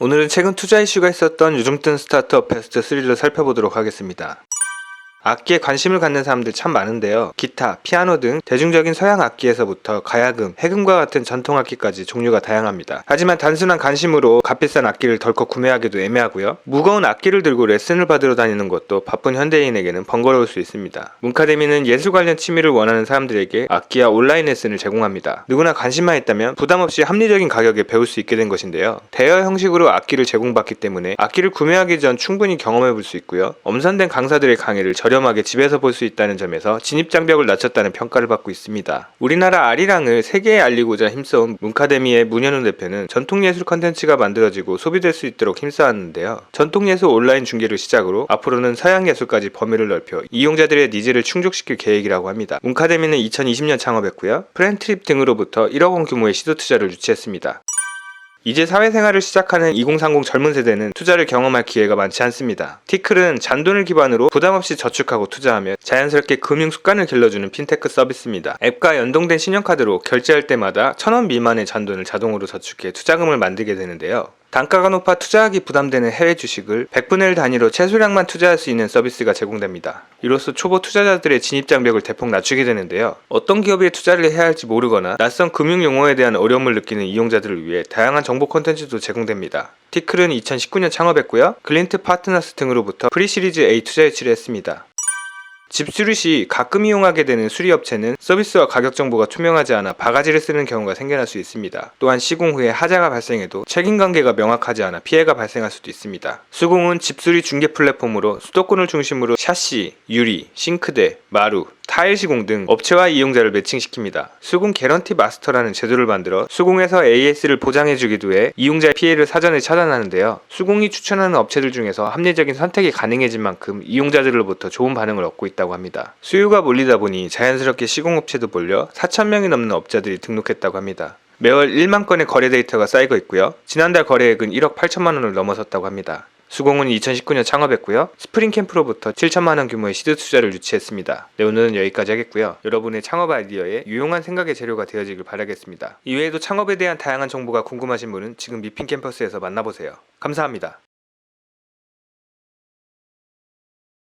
오늘은 최근 투자 이슈가 있었던 요즘 뜬 스타트업 베스트 3를 살펴보도록 하겠습니다. 악기에 관심을 갖는 사람들 참 많은데요. 기타, 피아노 등 대중적인 서양 악기에서부터 가야금, 해금과 같은 전통 악기까지 종류가 다양합니다. 하지만 단순한 관심으로 값비싼 악기를 덜컥 구매하기도 애매하고요. 무거운 악기를 들고 레슨을 받으러 다니는 것도 바쁜 현대인에게는 번거로울 수 있습니다. 문카데미는 예술 관련 취미를 원하는 사람들에게 악기와 온라인 레슨을 제공합니다. 누구나 관심만 있다면 부담 없이 합리적인 가격에 배울 수 있게 된 것인데요. 대여 형식으로 악기를 제공받기 때문에 악기를 구매하기 전 충분히 경험해 볼 수 있고요. 엄선된 강사들의 강의를 저렴 하게 집에서 볼 수 있다는 점에서 진입 장벽을 낮췄다는 평가를 받고 있습니다. 우리나라 아리랑을 세계에 알리고자 힘써온 문카데미의 문현우 대표는 전통예술 컨텐츠가 만들어지고 소비될 수 있도록 힘써왔는데요. 전통예술 온라인 중계를 시작으로 앞으로는 서양예술까지 범위를 넓혀 이용자들의 니즈를 충족시킬 계획이라고 합니다. 문카데미는 2020년 창업했고요. 프렌트립 등으로부터 1억 원 규모의 시도 투자를 유치했습니다. 이제 사회생활을 시작하는 2030 젊은 세대는 투자를 경험할 기회가 많지 않습니다. 티클은 잔돈을 기반으로 부담없이 저축하고 투자하며 자연스럽게 금융 습관을 길러주는 핀테크 서비스입니다. 앱과 연동된 신용카드로 결제할 때마다 1000원 미만의 잔돈을 자동으로 저축해 투자금을 만들게 되는데요. 단가가 높아 투자하기 부담되는 해외 주식을 100분의 1 단위로 최소량만 투자할 수 있는 서비스가 제공됩니다. 이로써 초보 투자자들의 진입 장벽을 대폭 낮추게 되는데요. 어떤 기업에 투자를 해야 할지 모르거나 낯선 금융 용어에 대한 어려움을 느끼는 이용자들을 위해 다양한 정보 콘텐츠도 제공됩니다. 티클은 2019년 창업했고요. 글린트 파트너스 등으로부터 프리시리즈 A 투자 유치를 했습니다. 집수리 시 가끔 이용하게 되는 수리업체는 서비스와 가격 정보가 투명하지 않아 바가지를 쓰는 경우가 생겨날 수 있습니다. 또한 시공 후에 하자가 발생해도 책임관계가 명확하지 않아 피해가 발생할 수도 있습니다. 수공은 집수리 중개 플랫폼으로 수도권을 중심으로 샤시, 유리, 싱크대, 마루, 타일 시공 등 업체와 이용자를 매칭시킵니다. 수공 개런티 마스터라는 제도를 만들어 수공에서 AS를 보장해주기도 해 이용자의 피해를 사전에 차단하는데요. 수공이 추천하는 업체들 중에서 합리적인 선택이 가능해진 만큼 이용자들로부터 좋은 반응을 얻고 있다고 합니다. 수요가 몰리다 보니 자연스럽게 시공업체도 몰려 4,000명이 넘는 업자들이 등록했다고 합니다. 매월 1만 건의 거래 데이터가 쌓이고 있고요. 지난달 거래액은 1억 8천만 원을 넘어섰다고 합니다. 수공은 2019년 창업했고요. 스프링 캠프로부터 7천만 원 규모의 시드 투자를 유치했습니다. 네, 오늘은 여기까지 하겠고요. 여러분의 창업 아이디어에 유용한 생각의 재료가 되어지길 바라겠습니다. 이외에도 창업에 대한 다양한 정보가 궁금하신 분은 지금 미핀 캠퍼스에서 만나보세요. 감사합니다.